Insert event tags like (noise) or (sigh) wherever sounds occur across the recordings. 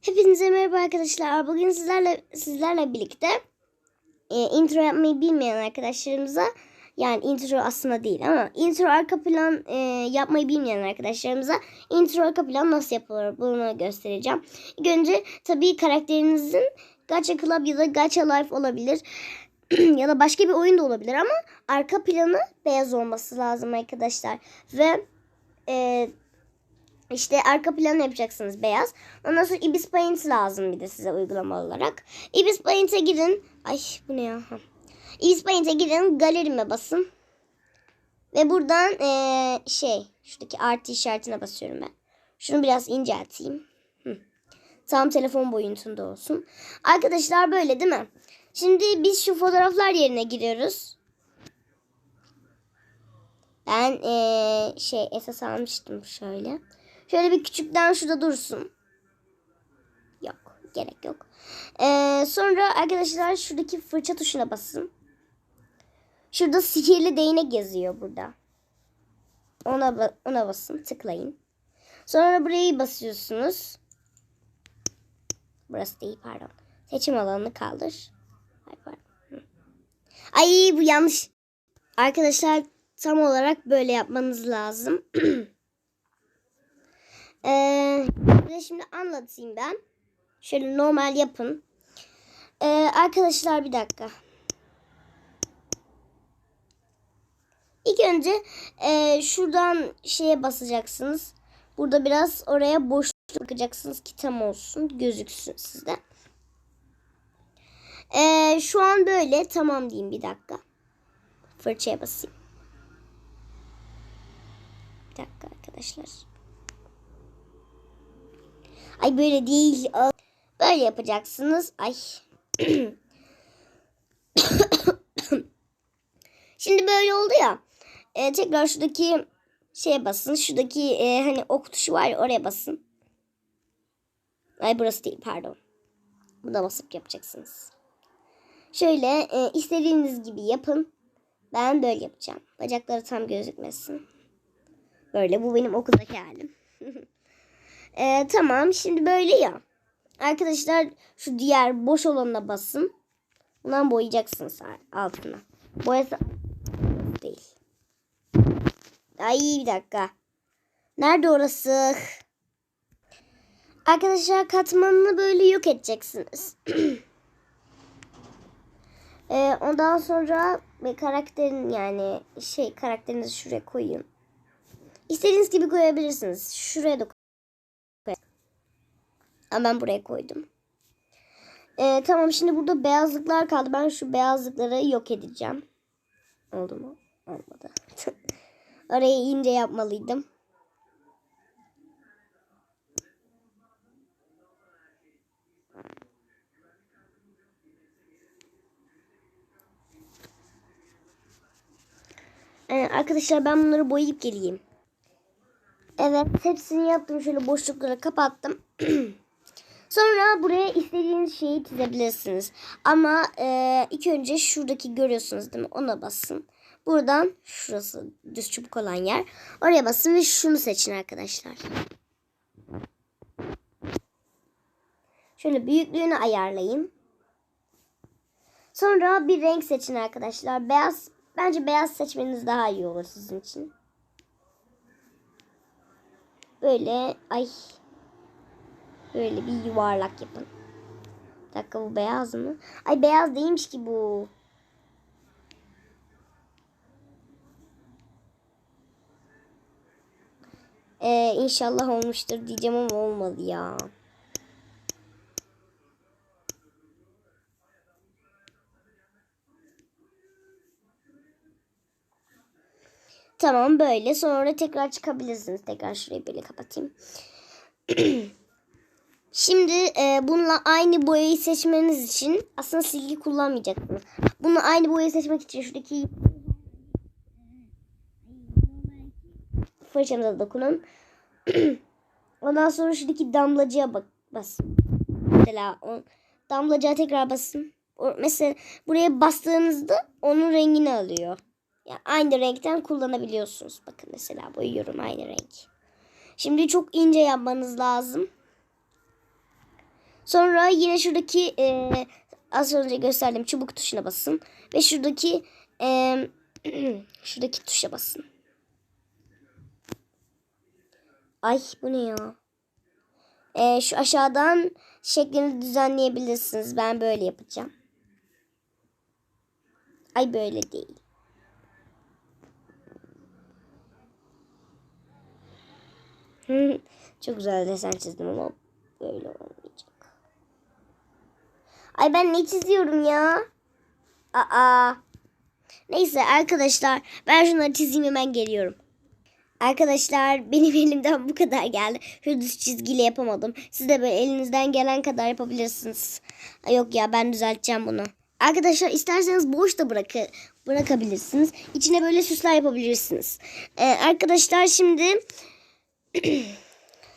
Hepinize merhaba arkadaşlar. Bugün sizlerle sizlerle birlikte e, intro yapmayı bilmeyen arkadaşlarımıza yani intro aslında değil ama intro arka plan e, yapmayı bilmeyen arkadaşlarımıza intro arka plan nasıl yapılır bunu göstereceğim. İlk önce tabii karakterinizin Gacha Club ya da Gacha Life olabilir. (clears throat) ya da başka bir oyun da olabilir ama arka planı beyaz olması lazım arkadaşlar. Ve e, işte arka planı yapacaksınız beyaz. Ondan sonra Ibis Paint lazım bir de size uygulama olarak. Ibis Paint'e girin. Ay bu ne ya? Ibis Paint'e girin. Galerime basın. Ve buradan eee, şey şuradaki artı işaretine basıyorum ben. Şunu biraz incelteyim. Hı. Tam telefon boyutunda olsun. Arkadaşlar böyle değil mi? Şimdi biz şu fotoğraflar yerine giriyoruz. Ben eee, şey esas almıştım şöyle. Şöyle bir küçükten şurada dursun. Yok. Gerek yok. Ee, sonra arkadaşlar şuradaki fırça tuşuna basın. Şurada sihirli değnek yazıyor burada. Ona, ba- ona basın. Tıklayın. Sonra burayı basıyorsunuz. Burası değil pardon. Seçim alanını kaldır. Ay pardon. Ay bu yanlış. Arkadaşlar tam olarak böyle yapmanız lazım. (clears throat) Ee, şimdi anlatayım ben. Şöyle normal yapın. Ee, arkadaşlar bir dakika. İlk önce e, şuradan şeye basacaksınız. Burada biraz oraya boşluk bırakacaksınız ki tam olsun. Gözüksün sizde. Ee, şu an böyle. Tamam diyeyim bir dakika. Fırçaya basayım. Bir dakika arkadaşlar. Ay böyle değil. Böyle yapacaksınız. Ay. (coughs) Şimdi böyle oldu ya. e, tekrar şuradaki şeye basın. Şuradaki e, hani ok tuşu var ya oraya basın. Ay burası değil pardon. Buna basıp yapacaksınız. Şöyle e, istediğiniz gibi yapın. Ben böyle yapacağım. Bacakları tam gözükmesin. Böyle bu benim okuldaki halim. (laughs) Ee, tamam şimdi böyle ya. Arkadaşlar şu diğer boş olanına basın. Bundan boyayacaksınız altına. Boyası değil. Ay bir dakika. Nerede orası? Arkadaşlar katmanını böyle yok edeceksiniz. (clears throat) Ee, ondan sonra bir karakterin yani şey karakterinizi şuraya koyun. İstediğiniz gibi koyabilirsiniz. Şuraya da ama ben buraya koydum. Ee, tamam şimdi burada beyazlıklar kaldı. Ben şu beyazlıkları yok edeceğim. Oldu mu? Olmadı. (laughs) Orayı ince yapmalıydım. Ee, arkadaşlar ben bunları boyayıp geleyim. Evet hepsini yaptım. Şöyle boşlukları kapattım. (clears throat) Sonra buraya istediğiniz şeyi çizebilirsiniz. Ama e, ilk önce şuradaki görüyorsunuz değil mi? Ona basın. Buradan şurası düz çubuk olan yer. Oraya basın ve şunu seçin arkadaşlar. Şöyle büyüklüğünü ayarlayın. Sonra bir renk seçin arkadaşlar. Beyaz. Bence beyaz seçmeniz daha iyi olur sizin için. Böyle ay böyle bir yuvarlak yapın. Bir dakika bu beyaz mı? Ay beyaz değilmiş ki bu. Ee, inşallah olmuştur diyeceğim ama olmadı ya. Tamam böyle. Sonra tekrar çıkabilirsiniz. Tekrar şurayı böyle kapatayım. (clears throat) Şimdi e, bununla aynı boyayı seçmeniz için aslında silgi kullanmayacaksınız. Bununla aynı boyayı seçmek için şuradaki fırçamıza dokunun. (clears throat) Ondan sonra şuradaki damlacıya bak basın. Mesela o damlacığa tekrar basın. O, mesela buraya bastığınızda onun rengini alıyor. Yani aynı renkten kullanabiliyorsunuz. Bakın mesela boyuyorum aynı renk. Şimdi çok ince yapmanız lazım. Sonra yine şuradaki e, az önce gösterdiğim çubuk tuşuna basın. Ve şuradaki e, (clears throat) şuradaki tuşa basın. Ay bu ne ya? E, şu aşağıdan şeklini düzenleyebilirsiniz. Ben böyle yapacağım. Ay böyle değil. (laughs) Çok güzel desen çizdim ama böyle olmayacak. Ay ben ne çiziyorum ya? Aa. Neyse arkadaşlar ben şunları çizeyim hemen geliyorum. Arkadaşlar benim (laughs) elimden bu kadar geldi. Şu düz çizgiyle yapamadım. Siz de böyle elinizden gelen kadar yapabilirsiniz. Yok ya ben düzelteceğim bunu. Arkadaşlar isterseniz boş da bırakı, bırakabilirsiniz. İçine böyle süsler yapabilirsiniz. Ee, arkadaşlar şimdi (clears throat)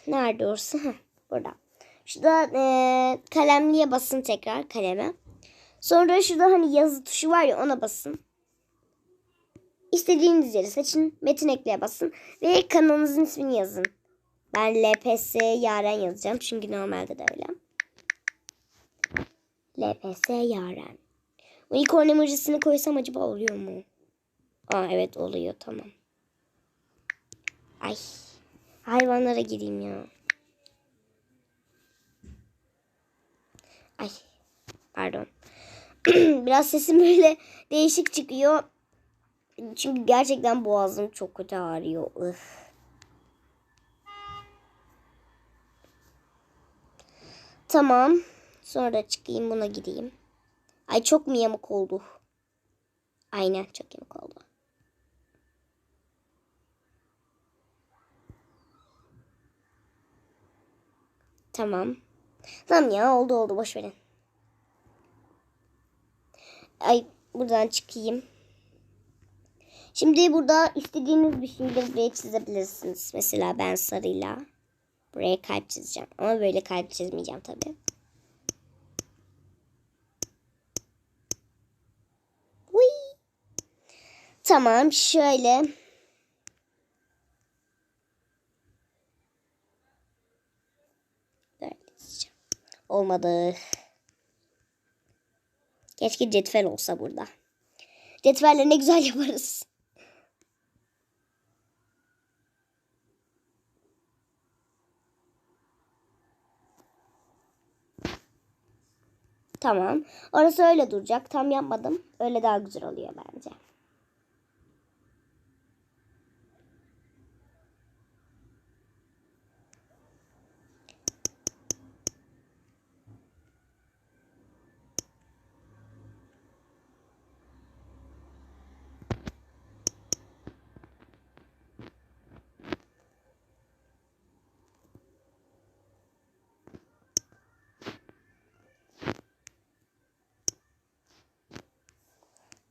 nerede? Heh, burada. Şurada e, kalemliye basın tekrar kaleme. Sonra şurada hani yazı tuşu var ya ona basın. İstediğiniz yeri seçin. Metin ekleye basın. Ve kanalınızın ismini yazın. Ben LPS Yaren yazacağım. Çünkü normalde de öyle. LPS Yaren. Unicorn emojisini koysam acaba oluyor mu? Aa evet oluyor tamam. Ay. Hayvanlara gireyim ya. Ay. Pardon. (clears throat) Biraz sesim böyle değişik çıkıyor. Çünkü gerçekten boğazım çok kötü ağrıyor. Ih. Tamam. Sonra çıkayım buna gideyim. Ay çok mu yamuk oldu? Aynen çok yamuk oldu. Tamam. Tamam ya oldu oldu boş verin. Ay buradan çıkayım. Şimdi burada istediğiniz bir de buraya çizebilirsiniz. Mesela ben sarıyla buraya kalp çizeceğim. Ama böyle kalp çizmeyeceğim tabii. Tamam şöyle. Böyle çizeceğim. Olmadı. Keşke cetvel olsa burada. Cetvelle ne güzel yaparız. Tamam. Orası öyle duracak. Tam yapmadım. Öyle daha güzel oluyor bence.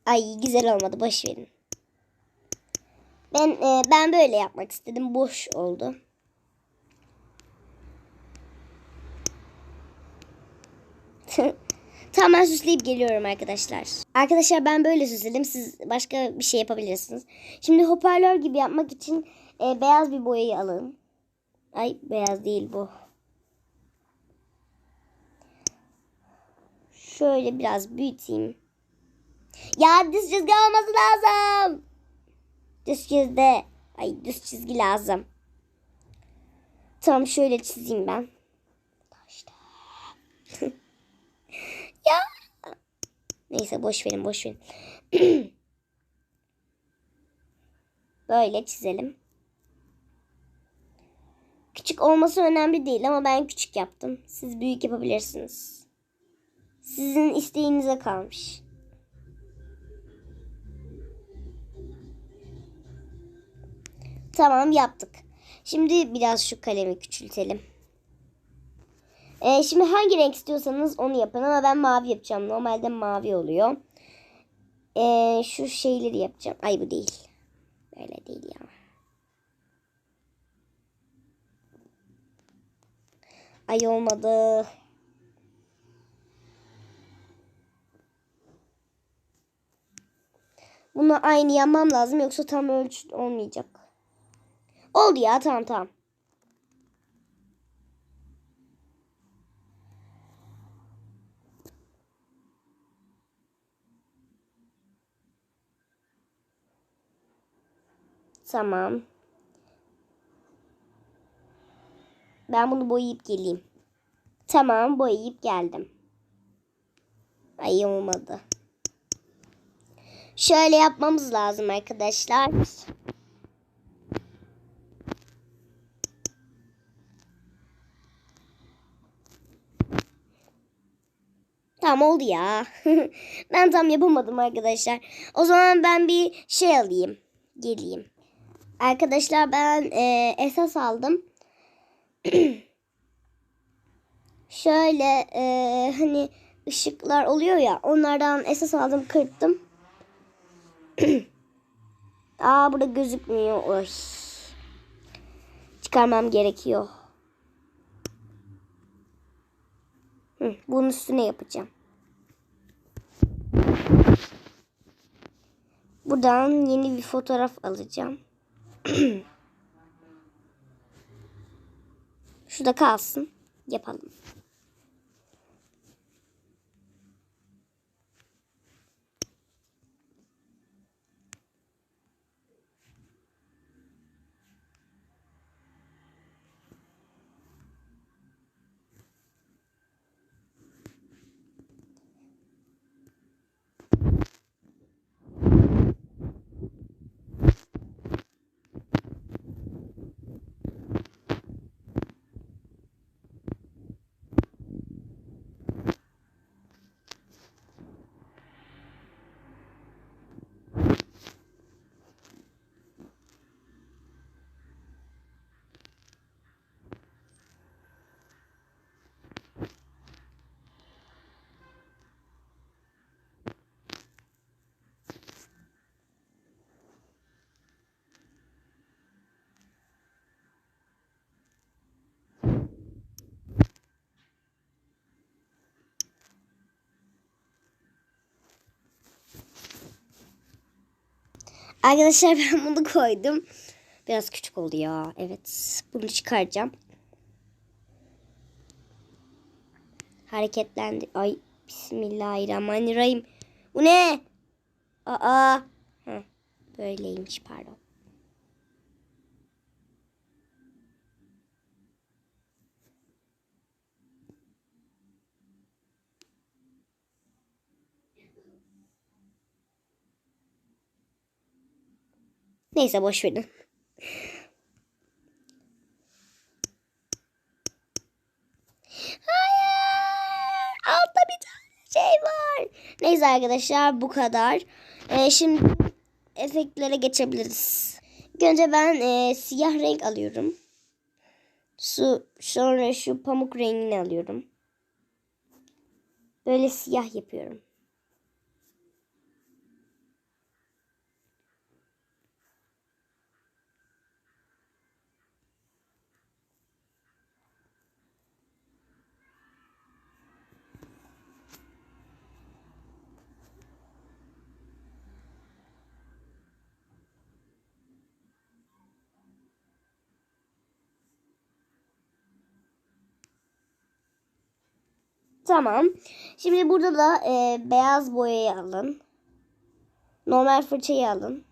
Ay güzel olmadı. Boş verin. Ben e, ben böyle yapmak istedim. Boş oldu. (laughs) tamam ben süsleyip geliyorum arkadaşlar. Arkadaşlar ben böyle süsledim. Siz başka bir şey yapabilirsiniz. Şimdi hoparlör gibi yapmak için e, beyaz bir boyayı alın. Ay beyaz değil bu. Şöyle biraz büyüteyim. Ya düz çizgi olması lazım. Düz çizgi. Ay düz çizgi lazım. Tamam şöyle çizeyim ben. İşte. (laughs) ya. Neyse boş verin boş verin. (clears throat) Böyle çizelim. Küçük olması önemli değil ama ben küçük yaptım. Siz büyük yapabilirsiniz. Sizin isteğinize kalmış. Tamam yaptık. Şimdi biraz şu kalemi küçültelim. Ee, şimdi hangi renk istiyorsanız onu yapın ama ben mavi yapacağım. Normalde mavi oluyor. Ee, şu şeyleri yapacağım. Ay bu değil. Böyle değil ya. Ay olmadı. Bunu aynı yapmam lazım yoksa tam ölçü olmayacak. Oldu ya tamam tamam. Tamam. Ben bunu boyayıp geleyim. Tamam boyayıp geldim. Ay olmadı. Şöyle yapmamız lazım arkadaşlar. Tamam oldu ya. (laughs) ben tam yapamadım arkadaşlar. O zaman ben bir şey alayım. Geleyim. Arkadaşlar ben e, esas aldım. (clears throat) Şöyle e, hani ışıklar oluyor ya onlardan esas aldım kırptım. (clears throat) Aa burada gözükmüyor. Oy. Çıkarmam gerekiyor. Hı, bunun üstüne yapacağım. Buradan yeni bir fotoğraf alacağım. (clears throat) Şurada kalsın. Yapalım. Arkadaşlar (laughs) ben bunu koydum. Biraz küçük oldu ya. Evet. Bunu çıkaracağım. Hareketlendi. Ay Bismillahirrahmanirrahim. Bu ne? Aa. Heh, böyleymiş pardon. Neyse boş verin. Hayır. Altta bir tane şey var. Neyse arkadaşlar bu kadar. Ee, şimdi efektlere geçebiliriz. Önce ben e, siyah renk alıyorum. Su, sonra şu pamuk rengini alıyorum. Böyle siyah yapıyorum. Tamam. Şimdi burada da e, beyaz boyayı alın. Normal fırçayı alın.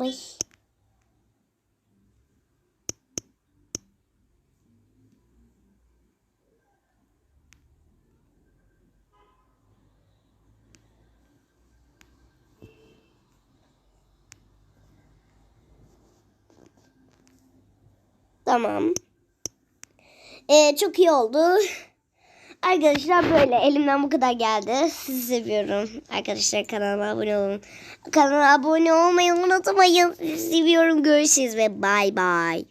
Ay. Tamam. Ee, çok iyi oldu. Arkadaşlar böyle elimden bu kadar geldi. Sizi seviyorum. Arkadaşlar kanalıma abone olun. Kanala abone olmayı unutmayın. Sizi seviyorum. Görüşürüz ve bay bay.